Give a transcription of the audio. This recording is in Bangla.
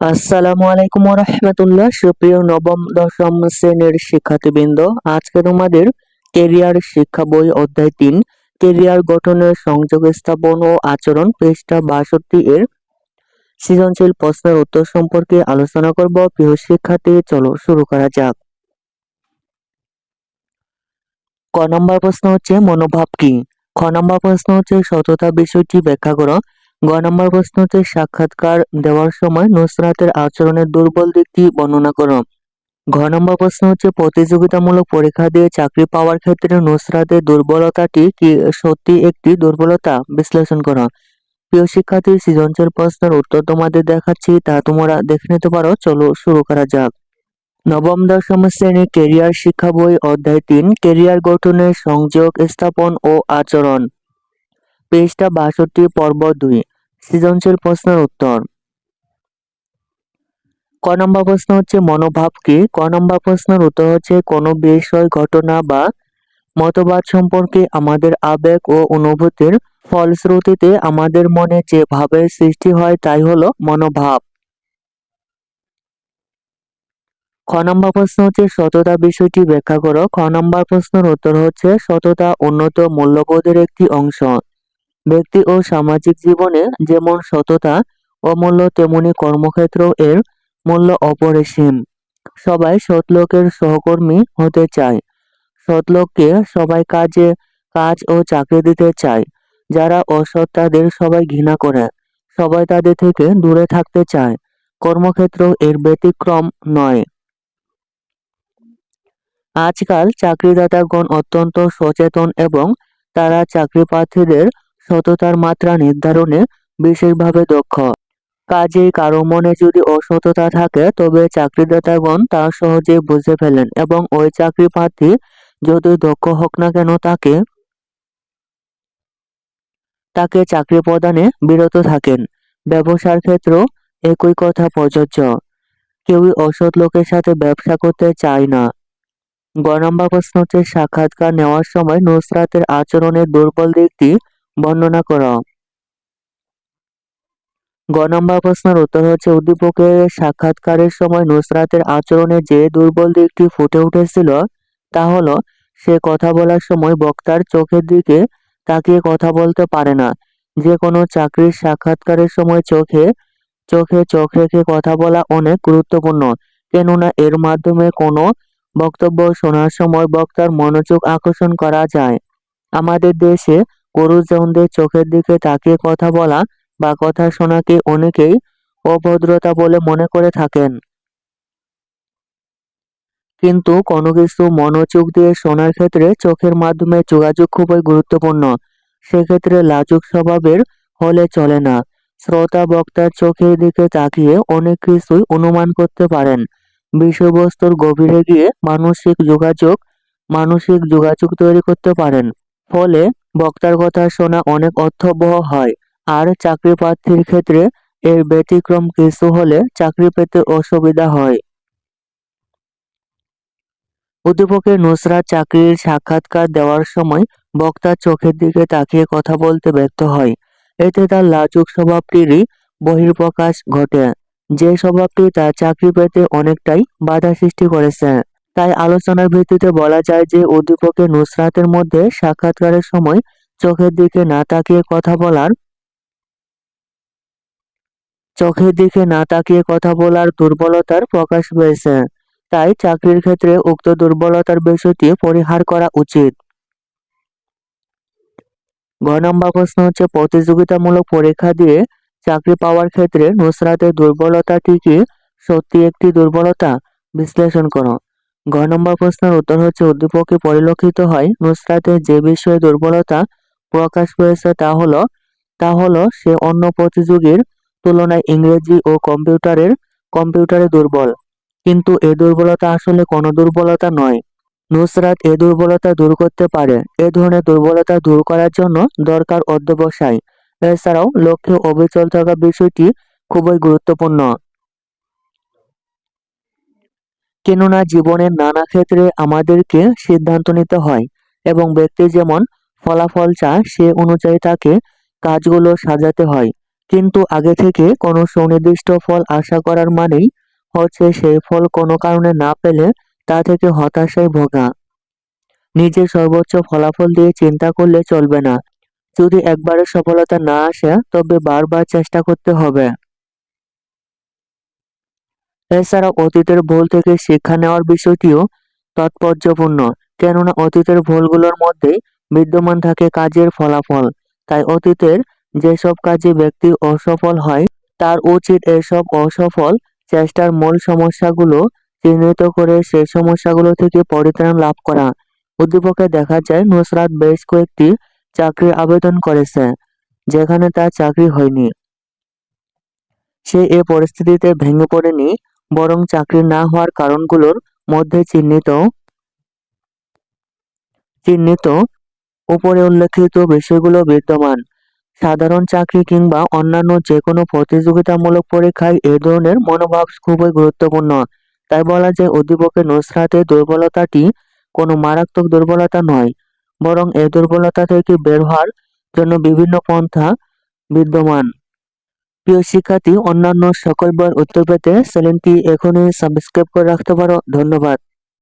আসসালামু আলাইকুম রহমতুল্লাহ। সুপ্রিয় নবম, দশম শ্রেণির শিক্ষার্থীবৃন্দ, আজকে তোমাদের কেরিয়ার শিক্ষা বই অধ্যায় তিন, কেরিয়ার গঠনের সংযোগ স্থাপন ও আচরণ পৃষ্ঠা বাষট্টি এর সৃজনশীল প্রশ্নের উত্তর সম্পর্কে আলোচনা করব। প্রিয় শিক্ষার্থী, চলো শুরু করা যাক। ক নম্বর প্রশ্ন হচ্ছে, মনোভাব কি? খ নম্বর প্রশ্ন হচ্ছে, সততা বিষয়টি ব্যাখ্যা করো। গ নম্বর প্রশ্ন হচ্ছে সাক্ষাৎকার দেওয়ার সময় নুসরাতের আচরণের দুর্বল দিকটি বর্ণনা করো। ঘ নম্বর প্রশ্ন হচ্ছে, প্রতিযোগিতামূলক পরীক্ষা দিয়ে চাকরি পাওয়ার ক্ষেত্রে নুসরাতের দুর্বলতাটি কি সত্যি একটি দুর্বলতা? বিশ্লেষণ করো। প্রিয় শিক্ষার্থী, সৃজনশীল প্রশ্নের উত্তর তোমাদের দেখাচ্ছি, তা তোমরা দেখে নিতে পারো। চলো শুরু করা যাক। নবম, দশম শ্রেণি কেরিয়ার শিক্ষা বই, অধ্যায় তিন, কেরিয়ার গঠনের সংযোগ, স্থাপন ও আচরণ। পৃষ্ঠা বাষট্টি, পর্ব দুই। সৃজনশীল প্রশ্নের উত্তর। ক নম্বর প্রশ্ন হচ্ছে মনোভাব কি? ক নম্বর প্রশ্নের উত্তর হচ্ছে কোনো বিষয়, ঘটনা বা মতবাদ সম্পর্কে আমাদের আবেগ ও অনুভূতির ফলশ্রুতিতে আমাদের মনে যে ভাবের সৃষ্টি হয় তাই হলো মনোভাব। খ নম্বর প্রশ্ন হচ্ছে সততা বিষয়টি ব্যাখ্যা করো। খ নম্বর প্রশ্নের উত্তর হচ্ছে সততা উন্নত মূল্যবোধের একটি অংশ। ব্যক্তি ও সামাজিক জীবনে যেমন সততা, অমূল্য তেমনি কর্মক্ষেত্র এর মূল্য অপরিসীম। সবাই সৎলোকের সহকর্মী হতে চায়। সৎলোককে সবাই কাজে, কাজ ও চাকরি দিতে চায়। যারা অসৎ তাদের সবাই ঘৃণা করে। সবাই তাদের থেকে দূরে থাকতে চায়। কর্মক্ষেত্র এর ব্যতিক্রম নয়। আজকাল চাকরিদাতাগণ অত্যন্ত সচেতন এবং তারা চাকরি প্রার্থীদের সততার মাত্রা নির্ধারণে বিশেষভাবে দক্ষ। কাজেই কারও মনে যদি অসততা থাকে, তবে চাকরিদাতাগণ তা সহজে বুঝে ফেলেন এবং ওই চাকরি প্রার্থী যদি দক্ষ হোক না কেন তাকে তাকে চাকরি প্রদানে বিরত থাকেন। ব্যবসার ক্ষেত্রেও একই কথা প্রযোজ্য। কেউই অসৎ লোকের সাথে ব্যবসা করতে চায় না। গ নম্বর প্রশ্ন হচ্ছে সাক্ষাৎকার নেওয়ার সময় নুসরাতের আচরণের দুর্বল দিকটি বর্ণনা করো। গ নম্বর প্রশ্নের উত্তর হচ্ছে, উদ্দীপকের সাক্ষাৎকারের সময় নুসরাতের আচরণে যে দুর্বল দিকটি ফুটে উঠেছিল, তা হলো, সে কথা বলার সময় বক্তার চোখের দিকে তাকিয়ে কথা বলতে পারে না। যে কোনো চাকরির সাক্ষাৎকারের সময় চোখে চোখে চোখ রেখে কথা বলা অনেক গুরুত্বপূর্ণ। কেননা এর মাধ্যমে কোনো বক্তব্য শোনার সময় বক্তার মনোযোগ আকর্ষণ করা যায়। আমাদের দেশে পুরুষজনদের চোখের দিকে তাকিয়ে কথা বলা বা কথা শোনাকে অনেকেই অভদ্রতা বলে মনে করে থাকেন। কিন্তু কোনো কিছু মনোযোগ দিয়ে শোনার ক্ষেত্রে চোখের মাধ্যমে যোগাযোগ খুবই গুরুত্বপূর্ণ। সেক্ষেত্রে লাজুক স্বভাবের হলে চলে না। শ্রোতা বক্তার চোখের দিকে তাকিয়ে অনেক কিছুই অনুমান করতে পারেন। বিষয়বস্তুর গভীরে গিয়ে মানসিক যোগাযোগ মানসিক যোগাযোগ তৈরি করতে পারেন। ফলে বক্তার কথা শোনা অনেক অর্থবহ হয়। আর চাকরি প্রার্থীর ক্ষেত্রে এর ব্যতিক্রম কিছু হলে চাকরি পেতে অসুবিধা হয়। উদ্দীপকে নুসরাত চাকরির সাক্ষাৎকার দেওয়ার সময় বক্তার চোখের দিকে তাকিয়ে কথা বলতে ব্যর্থ হয়। এতে তার লাজুক স্বভাবটিরই বহির্প্রকাশ ঘটে। যে স্বভাবটি তার চাকরি পেতে অনেকটাই বাধা সৃষ্টি করেছে। তাই আলোচনার ভিত্তিতে বলা যায় যে উদ্দীপকে নুসরাতের মধ্যে সাক্ষাৎকারের সময় চোখের দিকে না তাকিয়ে কথা বলার, চোখের দিকে না তাকিয়ে কথা বলার দুর্বলতার প্রকাশ পেয়েছে। তাই চাকরির ক্ষেত্রে উক্ত দুর্বলতার বিষয়টি পরিহার করা উচিত। গ নম্বর প্রশ্ন হচ্ছে, প্রতিযোগিতামূলক পরীক্ষা দিয়ে চাকরি পাওয়ার ক্ষেত্রে নুসরাতের দুর্বলতাটি কি? সত্যি একটি দুর্বলতা? বিশ্লেষণ করো। ঘ নম্বর প্রশ্নের উত্তর হচ্ছে উদ্দীপকে পরিলক্ষিত হয়। নুসরাতের যে বিষয়ে দুর্বলতা প্রকাশ পেয়েছে তা হলো তা হলো সে অন্য প্রতিযোগীর তুলনায় ইংরেজি ও কম্পিউটারের, কম্পিউটারে দুর্বল। কিন্তু এ দুর্বলতা আসলে কোনো দুর্বলতা নয়। নুসরাত এ দুর্বলতা দূর করতে পারে। এ ধরনের দুর্বলতা দূর করার জন্য দরকার অধ্যবসায়। এছাড়াও লক্ষ্যে অবিচল থাকা বিষয়টি খুবই গুরুত্বপূর্ণ। কেননা জীবনের নানা ক্ষেত্রে আমাদেরকে সিদ্ধান্ত নিতে হয় এবং ব্যক্তি যেমন ফলাফল চায়, সে অনুযায়ী তাকে কাজগুলো সাজাতে হয়। কিন্তু আগে থেকে কোনো সুনির্দিষ্ট ফল আশা করার মানেই হচ্ছে সেই ফল কোনো কারণে না পেলে তা থেকে হতাশায় ভোগা। নিজের সর্বোচ্চ ফলাফল দিয়ে চিন্তা করলে চলবে না। যদি একবারে সফলতা না আসে, তবে বারবার চেষ্টা করতে হবে। এছাড়া অতীতের ভুল থেকে শিক্ষা নেওয়ার বিষয়টিও তাৎপর্যপূর্ণ। কেননা অতীতের ভুলগুলোর মধ্যেই বিদ্যমান থাকে কাজের ফলাফল। তাই অতীতের যেসব কাজে ব্যক্তি অসফল হয়, তার উচিত এসব অসফল চেষ্টার মূল সমস্যাগুলো চিহ্নিত করে সেই সমস্যাগুলো থেকে পরিত্রাণ লাভ করা। উদ্দীপকে দেখা যায়, নুসরাত বেশ কয়েকটি চাকরির আবেদন করেছে, যেখানে তার চাকরি হয়নি। সে এ পরিস্থিতিতে ভেঙে পড়েনি বরং চাকরি না হওয়ার কারণগুলোর মধ্যে চিহ্নিত চিহ্নিত উপরে উল্লেখিত বিষয়গুলো বিদ্যমান। সাধারণ চাকরি কিংবা অন্যান্য যে কোনো প্রতিযোগিতামূলক পরীক্ষায় এ ধরনের মনোভাব খুবই গুরুত্বপূর্ণ। তাই বলা যায় উদ্দীপকের নুসরাতের দুর্বলতাটি কোনো মারাত্মক দুর্বলতা নয়, বরং এ দুর্বলতা থেকে বের হওয়ার জন্য বিভিন্ন পন্থা বিদ্যমান। প্রিয় শিক্ষার্থী অন্যান্য সকল বার উত্তর পেতে চ্যানেলটি এখনই সাবস্ক্রাইব করে রাখতে পারো। ধন্যবাদ।